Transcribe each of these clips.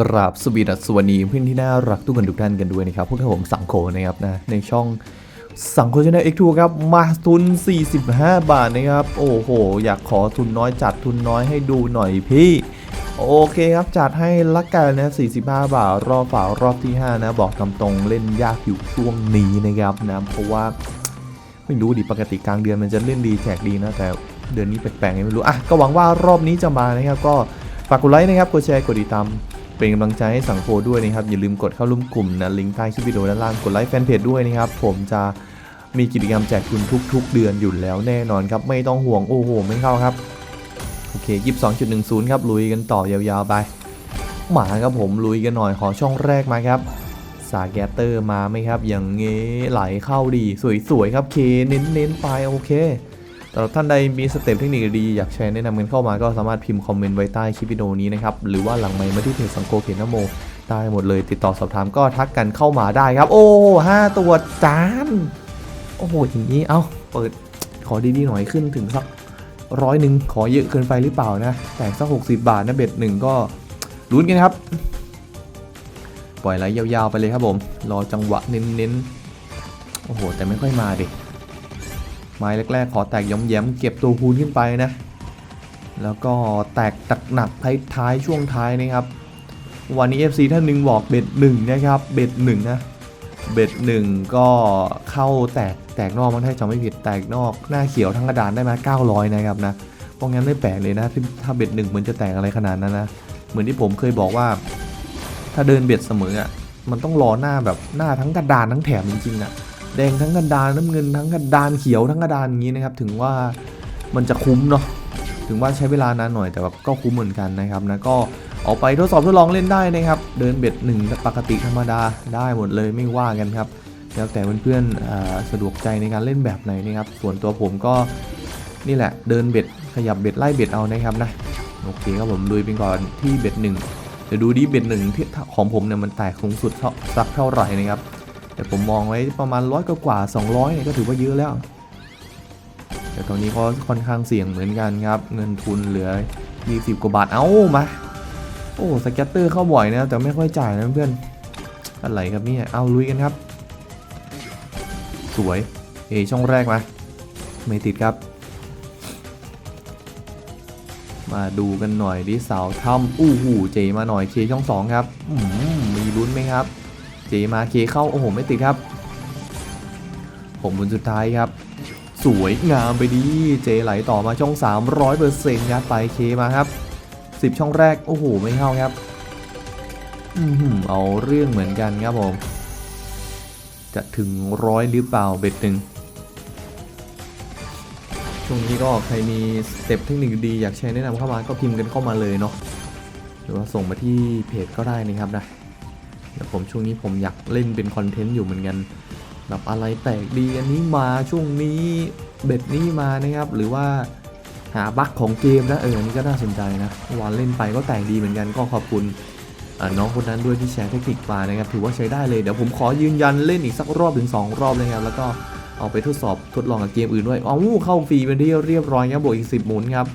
กราบสวีดัสวัสดีเพื่อนที่น่ารักทุกคนทุกท่านกันด้วยนะครับ พวกผมสังโคนะครับนะในช่องสังโคชแนลเอ็กทูครับมาทุน 45 บาทนะครับ โอ้โห อยากขอทุนน้อยจัดทุนน้อยให้ดูหน่อยพี่ โอเคครับ จัดให้ละกันนะ 45 บาท รอบฝารอบที่ 5 นะ บอกตามตรงเล่นยากอยู่ช่วงนี้นะครับนะเพราะว่าไม่รู้ดิปกติกลางเดือนมันจะเล่นดีแจกดีนะแต่เดือนนี้แปลกๆไงไม่รู้อะก็หวังว่ารอบนี้จะมานะครับก็ฝากกดไลค์นะครับ กดแชร์ กดติดตาม เป็นกำลังใจให้สังโคด้วยนะครับ อย่าลืมกดเข้าร่วมกลุ่มนะลิงก์ใต้คลิปวิดีโอด้านล่างกดไลค์แฟนเพจด้วยนะครับ ผมจะมีกิจกรรมแจกทุนทุก ๆ เดือนอยู่แล้วแน่นอนครับไม่ต้องห่วงโอ้โหไม่เข้าครับโอเค22.10 ครับลุยกันต่อยาวๆไปหมาครับผมลุยกันหน่อยขอช่องแรกมาครับสาแกตเตอร์มาไหมครับ อย่างเงี้ไหลเข้าดีสวยๆครับเคเน้นๆไปโอเค สำหรับท่านใดมีสเต็ปเทคนิคดีอยากแชร์แนะนำกันเข้ามาก็สามารถพิมพ์คอมเมนต์ไว้ใต้คลิปวิดีโอนี้นะครับ หรือว่าหลังไมค์มาที่เพจสังโกเขนโมได้หมดเลยติดต่อสอบถามก็ทักกันเข้ามาได้ครับ โอ้ห้าตัวจานโอ้โหอย่างนี้เอ้าเปิดขอดีๆหน่อยขึ้นถึงสักร้อยหนึ่งขอเยอะเกินไปหรือเปล่านะ แต่สัก 60 บาทนะเบ็ดหนึ่งก็ลุ้นกันครับ ปล่อยไหลยาวๆไปเลยครับผม รอจังหวะเน้นๆ โอ้โห แต่ไม่ค่อยมาดิ ไม้แรกๆ ขอแตกย้อมแย้มเก็บตัวคูณขึ้นไปนะ แล้วก็แตกตักหนักท้ายๆช่วงท้ายนะครับ วันนี้ FC ท่านหนึ่งบอกเบ็ดหนึ่งนะครับ เบ็ดหนึ่งนะ เบ็ดหนึ่งก็เข้าแตกแตกนอกมันถ้าจำไม่ผิดแตกนอกหน้าเขียวทั้งกระดานได้มา900 นะครับนะเพราะงั้นไม่แปลกเลยนะที่ถ้าเบ็ดหนึ่งมันจะแตกอะไรขนาดนั้นนะ เหมือนที่ผมเคยบอกว่า ถ้าเดินเบ็ดเสมออะมันต้องรอหน้าแบบหน้าทั้งกระดานทั้งแถมจริงๆอะ แดงทั้งกระดานน้ำเงินทั้งกระดานเขียวทั้งกระดานอย่างนี้นะครับ ถึงว่ามันจะคุ้มเนาะถึงว่าใช้เวลานานหน่อยแต่แบบก็คุ้มเหมือนกันนะครับนะก็ออกไปทดสอบทดลองเล่นได้นะครับ เดินเบ็ดหนึ่งปกติธรรมดาได้หมดเลยไม่ว่ากันครับ แล้วแต่เพื่อนๆสะดวกใจในการเล่นแบบไหนนะครับ ส่วนตัวผมก็นี่แหละเดินเบ็ดขยับเบ็ดไล่เบ็ดเอานะครับนะโอเคครับผมลุยไปก่อนที่เบ็ดหนึ่งเดี๋ยวดูดิเบ็ดหนึ่งที่ของผมเนี่ยมันแตกสูงสุดสักเท่าไหร่นะครับ แต่ผมมองไว้ประมาณร้อยกว่าๆ200เนี่ยก็ถือว่าเยอะแล้ว แต่ตอนนี้ก็ค่อนข้างเสี่ยงเหมือนกันครับ เงินทุนเหลือ 20 กว่าบาท เอ้ามาโอ้สแกตเตอร์เข้าบ่อยนะแต่ไม่ค่อยจ่ายนะเพื่อนอะไรครับเนี่ยเอาลุยกันครับ สวยเอช่องแรกมาไม่ติดครับ มาดูกันหน่อยดิเสาถ้ำอู้หูเจมาหน่อยเคช่องสองครับอืมมีลุ้นไหมครับ จมาเคเข้าโอ้โหไม่ติดครับผมบนสุดท้ายครับ สวยงามไปดีเจไหลต่อมาช่อง 300เปอร์เซ็นต์ยัดไปเคมาครับ 10 ช่องแรกโอ้โหไม่เข้าครับอือหือเอาเรื่องเหมือนกันครับผม จะถึงร้อยหรือเปล่าเบ็ดหนึ่งช่วงนี้ก็ใครมีสเต็ปเทคนิคดีอยากแชร์แนะนำเข้ามาก็พิมพ์กันเข้ามาเลยเนาะหรือว่าส่งมาที่เพจก็ได้นะครับนะ เดี๋ยวผมช่วงนี้ผมอยากเล่นเป็นคอนเทนต์อยู่เหมือนกันแบบอะไรแปลกดีอันนี้มาช่วงนี้เบ็ดนี้มานะครับ หรือว่าหาบั๊กของเกมนะเอออันนี้ก็น่าสนใจนะวานเล่นไปก็แต่งดีเหมือนกันก็ขอบคุณน้องคนนั้นด้วยที่แชร์เทคนิคมานะครับถือว่าใช้ได้เลยเดี๋ยวผมขอยืนยันเล่นอีกสักรอบถึงสองรอบเลยครับแล้วก็เอาไปทดสอบทดลองกับเกมอื่นด้วยเอาเข้าฟรีเป็นที่เรียบร้อยครับบวกอีก 10 หมุนครับ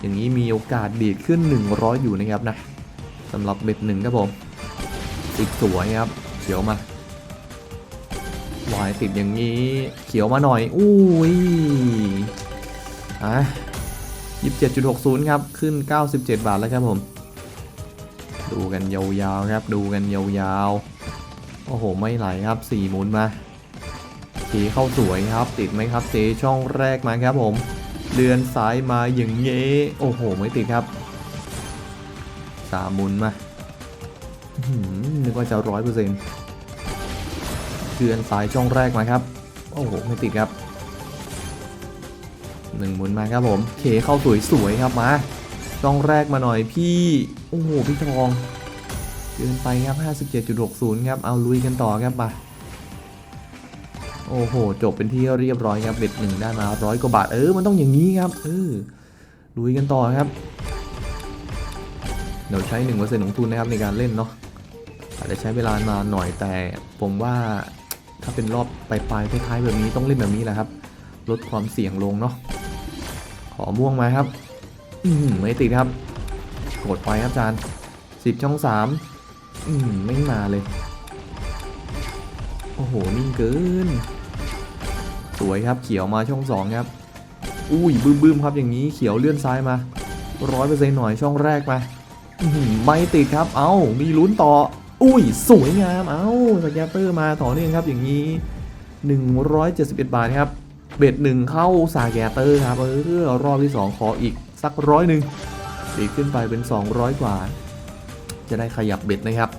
อย่างนี้มีโอกาสดีดขึ้น 100 อยู่นะครับนะสำหรับเบ็ดหนึ่งครับผม ติดสวยครับเขียวมาวายติดอย่างนี้เขียวมาหน่อยอุ้ยอะ27.60ครับขึ้น97บาทแล้วครับผม ดูกันยาวๆครับดูกันยาวๆโอ้โหไม่ไหลครับ4หมุนมาเจเข้าสวยครับ ติดไหมครับเจช่องแรกมาครับผมเลือนซ้ายมาอย่างเงี้โอ้โหไม่ติดครับสามหมุนมา นึกว่าจะร้อยเปอร์เซ็นต์เลือนซ้ายช่องแรกมาครับ โอ้โห ไม่ติดครับหนึ่งหมุนมาครับผมเคเข้าสวยสวยๆครับมาช่องแรกมาหน่อยพี่ โอ้โห พี่ทองเกินไปครับ 57.60 ครับ เอาลุยกันต่อครับมาโอ้โห จบเป็นที่เรียบร้อยครับเบ็ดหนึ่งได้มาร้อยกว่าบาท เออ มันต้องอย่างนี้ครับ เออลุยกันต่อครับ เดี๋ยวใช้หนึ่งเปอร์เซ็นต์ของทุนนะครับในการเล่นเนาะอาจจะใช้เวลานานหน่อยแต่ผมว่าถ้าเป็นรอบปลายๆท้ายๆแบบนี้ต้องเล่นแบบนี้แหละครับ ลดความเสี่ยงลงเนาะขอม่วงมาครับ อืมไม่ติดครับกดไปครับอาจารย์สิบช่องสามอืมไม่มาเลย โอ้โหนิ่งเกิน สวยครับเขียวมาช่องสองครับ อุ้ยบึ้มๆครับอย่างนี้เขียวเลื่อนซ้ายมาร้อยเปอร์เซ็นต์หน่อยช่องแรกมา ไม่ติดครับ เอ้า มีลุ้นต่อ อุ้ย สวยงาม เอ้าสแกตเตอร์มาต่อเนื่องครับ อย่างนี้ 171 บาทครับ เบ็ดหนึ่งเข้าสาแกตเตอร์ครับ เออ รอบที่ 2 ขออีกสักร้อยหนึ่งดีขึ้นไปเป็น 200 กว่า จะได้ขยับเบ็ดนะครับ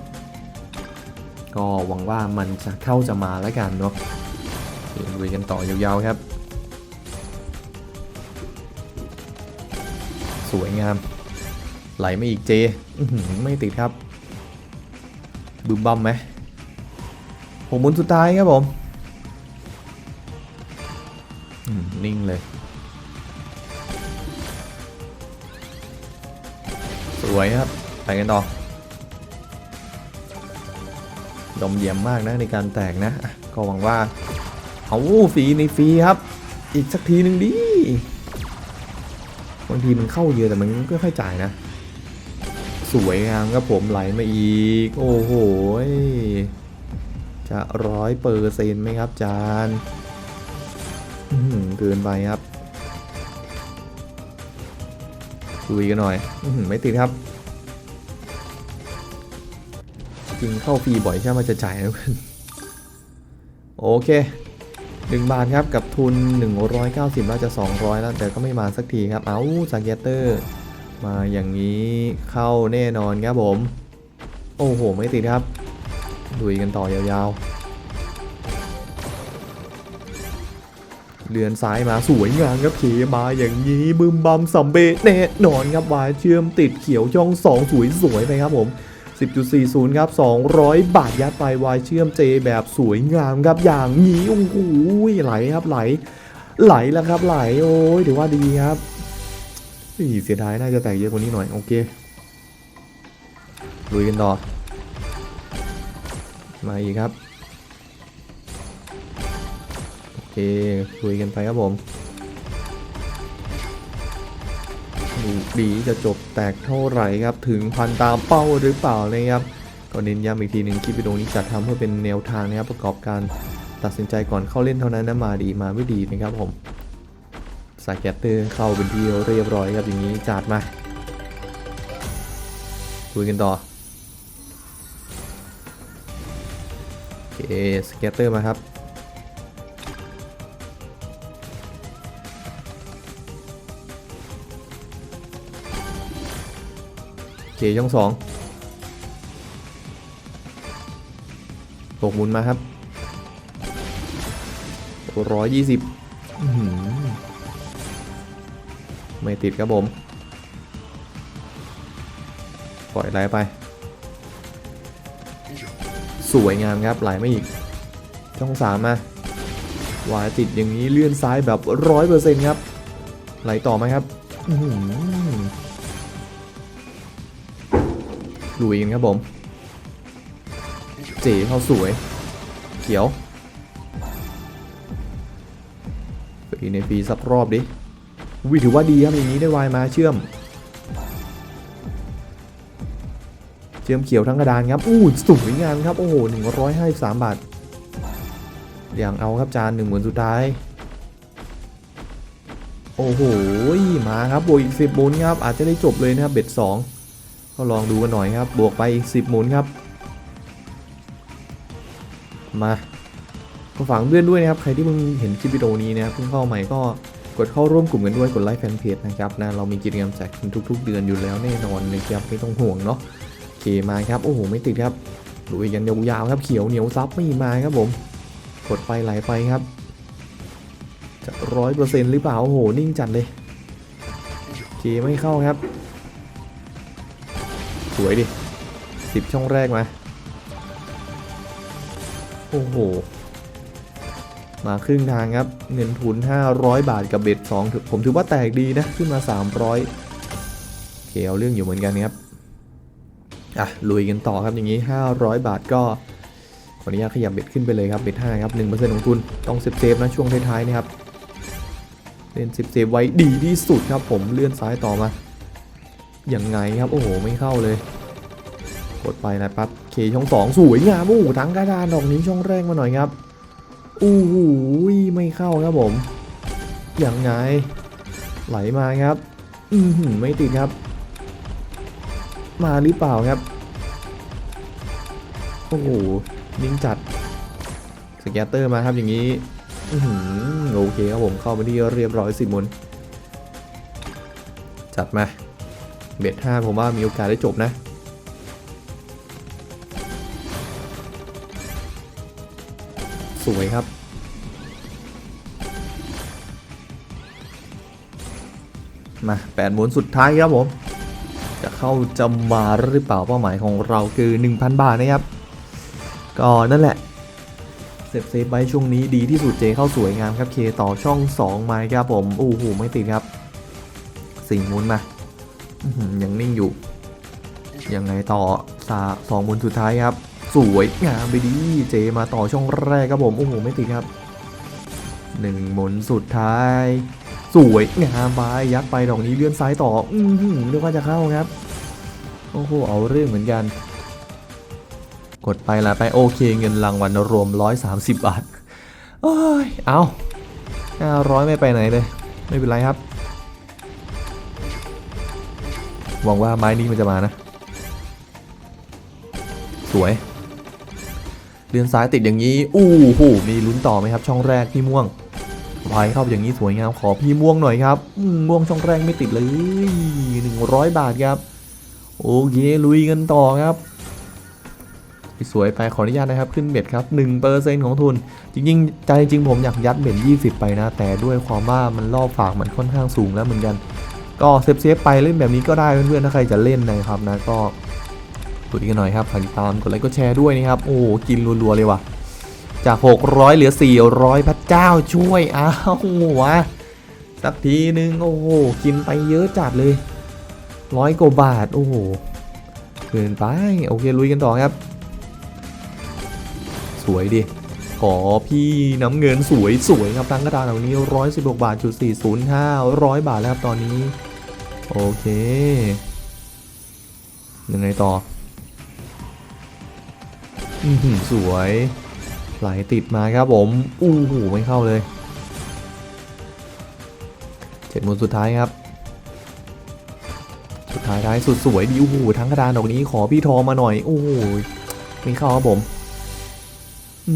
ก็หวังว่ามันจะเข้าจะมาแล้วกันเนาะเดี๋ยวลุยกันต่อยาวๆครับ สวยงาม ไหลไม่อีกเจไม่ติดครับบึมบัมไหมผมหมุนสุดท้ายครับผมนิ่งเลย สวยครับ ไปกันต่อดมเยี่ยมมากนะในการแตกนะ ก็หวังว่าเอาฟรีในฟรีครับ อีกสักทีหนึ่งดิบางทีมันเข้าเยอะแต่มันก็ค่อยจ่ายนะ สวยงามครับผมไหลมาอีก โอ้โห จะร้อยเปอร์เซ็นต์ไหมครับจานเกินไปครับคุยกันหน่อยอไม่ติดครับ จริงเข้าฟรีบ่อยใช่ไหมจะจ่ายนะเพื่อนโอเค1บาทครับกับทุน 190 แล้วจะ 200 แล้วแต่ก็ไม่มาสักทีครับ เอาสเก็ตเตอร์ มาอย่างนี้เข้าแน่นอนครับผม โอ้โห ไม่ติดครับดุยกันต่อยาวๆ เลือนซ้ายมาสวยงามครับเขมาอย่างนี้บึมบัมสัมเบแน่นอนครับวายเชื่อมติดเขียวช่อง 2 สวยสวยๆไปครับผม 10.40 ครับ 200 บาทยัดไปวายเชื่อมเจแบบสวยงามครับอย่างนี้โอ้โหไหลครับไหล ไหลแล้วครับไหลโอ้ยถือว่าดีครับ อีเสียดายน่าจะแตกเยอะกว่านี้หน่อย โอเคลุยกันต่อ มาอีกครับ โอเคลุยกันไปครับผมดูดีจะจบแตกเท่าไหร่ครับ ถึงพันตามเป้าหรือเปล่านะครับ ก็เน้นย้ำอีกทีหนึ่งคลิปวิดีโอนี้จัดทำเพื่อเป็นแนวทางนะครับประกอบการตัดสินใจก่อนเข้าเล่นเท่านั้นนะมาดีมาไม่ดีนะครับผม สแกตเตอร์เข้าเป็นที่เรียบร้อยครับอย่างนี้จัดมาคุยกันต่อโอเคสเกตเตอร์มาครับโอเคช่องสองตกหมุนมาครับร้อยยี่สิบ ไม่ติดครับผม ปล่อยไหลไป สวยงามครับไหลไม่อีก ช่องสามมาวายติดอย่างนี้เลื่อนซ้ายแบบร้อยเปอร์เซ็นต์ครับ ไหลต่อไหมครับอื้อหือลุยกันครับผม เจ๋เขาสวย เขียวฟีในฟีสักรอบดิ วิถือว่าดีครับอย่างนี้ได้วายมาเชื่อม เชื่อมเขียวทั้งกระดานครับอู้สวยงามครับ โอ้โห153บาทอย่างเอาครับจานหนึ่งหมื่นสุดท้าย โอ้โหมาครับบวกอีก10หมุนครับ อาจจะได้จบเลยนะครับเบ็ด2ก็ลองดูกันหน่อยครับ บวกไปอีก10หมุนครับ มาก็ฝากเพื่อนด้วยนะครับ ใครที่เพิ่งเห็นคลิปวิดีโอนี้นะครับเพิ่งเข้าใหม่ก็ กดเข้าร่วมกลุ่มกันด้วยกดไลค์แฟนเพจนะครับนะเรามีกิจกรรมแจกทุก ๆ เดือนอยู่แล้วแน่นอนนะครับไม่ต้องห่วงเนาะโอเคมาครับโอ้โหไม่ติดครับลุยกันยาวๆครับเขียวเหนียวซับไม่มาครับผมกดไปไหลไปครับจะร้อยเปอร์เซ็นต์หรือเปล่าโอ้โหนิ่งจัดเลยโอเคไม่เข้าครับ สวยดิสิบช่องแรกมาโอ้โห มาครึ่งทางครับ เงินทุน 500 บาทกับเบ็ด2ถือผมถือว่าแตกดีนะ ขึ้นมา 300โอเคเอาเรื่องอยู่เหมือนกันครับ อะ ลุยกันต่อครับอย่างนี้ 500 บาทก็ขออนุญาตขยับเบ็ดขึ้นไปเลยครับเบ็ด5ครับ1%ของทุนต้องเซฟเซฟนะช่วงท้ายๆนะครับเล่นเซฟเซฟไว้ดีที่สุดครับผมเลื่อนซ้ายต่อมาอย่างไงครับโอ้โหไม่เข้าเลย กดไปนะปั๊บเคช่องสองสวยงามโอ้โหทั้งกระดานดอกนี้ช่องแรกมาหน่อยครับ อู้หูไม่เข้าครับผมอยังไง ไหลมาครับ อือหือไม่ติดครับ มาหรือเปล่าครับ โอ้โหนิ่งจัดสแกตเตอร์มาครับอย่างนี้อือหือโอเคครับผมเข้ามาที่เรียบร้อยสิบมุนจัดมา เบ็ดห้าผมว่ามีโอกาสได้จบนะสวยครับ มาแปดหมุนสุดท้ายครับผม จะเข้าจะมาหรือเปล่าเป้าหมายของเราคือ 1,000 บาทนะครับ ก็นั่นแหละเซฟเซฟไว้ช่วงนี้ดีที่สุดเจเข้าสวยงามครับเคต่อช่อง2ไม้ครับผมโอ้โหไม่ติดครับสี่หมุนมายังนิ่งอยู่ยังไงต่อสาสองหมุนสุดท้ายครับ สวยงามไปดีเจมาต่อช่องแรกครับผม โอ้โห ไม่ติดครับหนึ่งหมุนสุดท้าย สวยงามไปยัดไปดอกนี้เลื่อนซ้ายต่อ อือหือเรียกว่าจะเข้าครับ โอ้โห เอาเรื่องเหมือนกัน กดไปละไปโอเคเงินรางวัลรวม 130 บาทโอ้ย เอา500ไม่ไปไหนเลย ไม่เป็นไรครับ หวังว่าไม้นี้มันจะมานะ สวยเลื่อนซ้ายติดอย่างนี้ อู้หูมีลุ้นต่อไหมครับ ช่องแรกพี่ม่วง วายเข้าอย่างนี้สวยงามขอพี่ม่วงหน่อยครับม่วงช่องแรกไม่ติดเลย100 บาทครับ โอเคลุยกันต่อครับสวยไปขออนุญาตนะครับขึ้นเบ็ดครับ1%ของทุน จริงๆใจจริงผมอยากยัดเบ็ด20 ไปนะ แต่ด้วยความว่ามันรอบฝากมันค่อนข้างสูงแล้วเหมือนกัน ก็เซฟเซฟๆไปเล่นแบบนี้ก็ได้เพื่อนๆถ้าใครจะเล่นนะครับนะก็กดกันหน่อยครับฝากติดตามกดไลค์กดแชร์ด้วยนะครับโอ้กินรัวๆเลยว่ะ จาก 600 เหลือ 400 พระเจ้าช่วย อ้าววะสักทีนึง โอ้โห กินไปเยอะจัดเลย ร้อยกว่าบาท โอ้โหเกินไป โอเค ลุยกันต่อครับ สวยดิ ขอพี่น้ำเงินสวยสวยครับทั้งกระดานเหล่านี้116บกบาทจุด405 100บาทแล้วครับตอนนี้ โอเคยังไงต่อ อือหือสวย ไหลติดมาครับผมอู้หูไม่เข้าเลยเจ็ดหมุนสุดท้ายครับ สุดท้ายท้ายสุดสวยดีโอ้โหทั้งกระดานดอกนี้ขอพี่ทองมาหน่อยโอ้โหไม่เข้าครับผม อื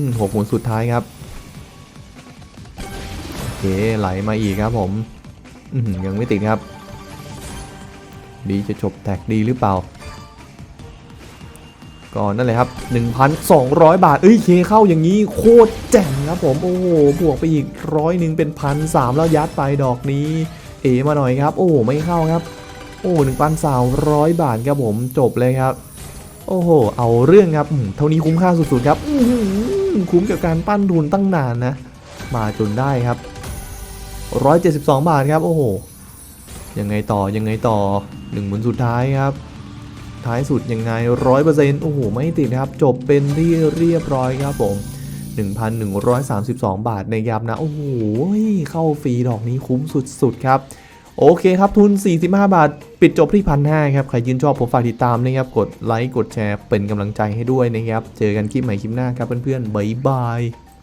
มหกหมุนสุดท้ายครับโอเคไหลมาอีกครับผมอืมยังไม่ติดครับ ดีจะจบแตกดีหรือเปล่า ก่อนนั่นเลยครับ 1,200 บาท เอ้ยเคเข้าอย่างนี้โคตรแจ่มครับผม โอ้โห บวกไปอีกร้อยหนึ่งเป็นพันสามแล้วยัดไปดอกนี้ เอมาหน่อยครับ โอ้ไม่เข้าครับ โอ้หนึ่งพันสามร้อยบาทครับผมจบเลยครับ โอ้โห เอาเรื่องครับ เท่านี้คุ้มค่าสุดๆครับคุ้มกับการปั้นทุนตั้งนานนะ มาจนได้ครับ 172 บาทครับ โอ้โห ยังไงต่อ ยังไงต่อหนึ่งหมุนสุดท้ายครับ ท้ายสุดยังไงร้อยเปอร์เซ็นต์โอ้โห ไม่ติดครับ จบเป็นที่เรียบร้อยครับผม 1,132 บาทในยับนะ โอ้โห เข้าฟรีดอกนี้คุ้มสุดๆครับ โอเคครับทุน 45 บาท ปิดจบที่พันห้าครับ ใครชื่นชอบผมฝากติดตามนะครับ กดไลค์ กดแชร์เป็นกำลังใจให้ด้วยนะครับ เจอกันคลิปใหม่คลิปหน้าครับเพื่อนๆบ๊ายบาย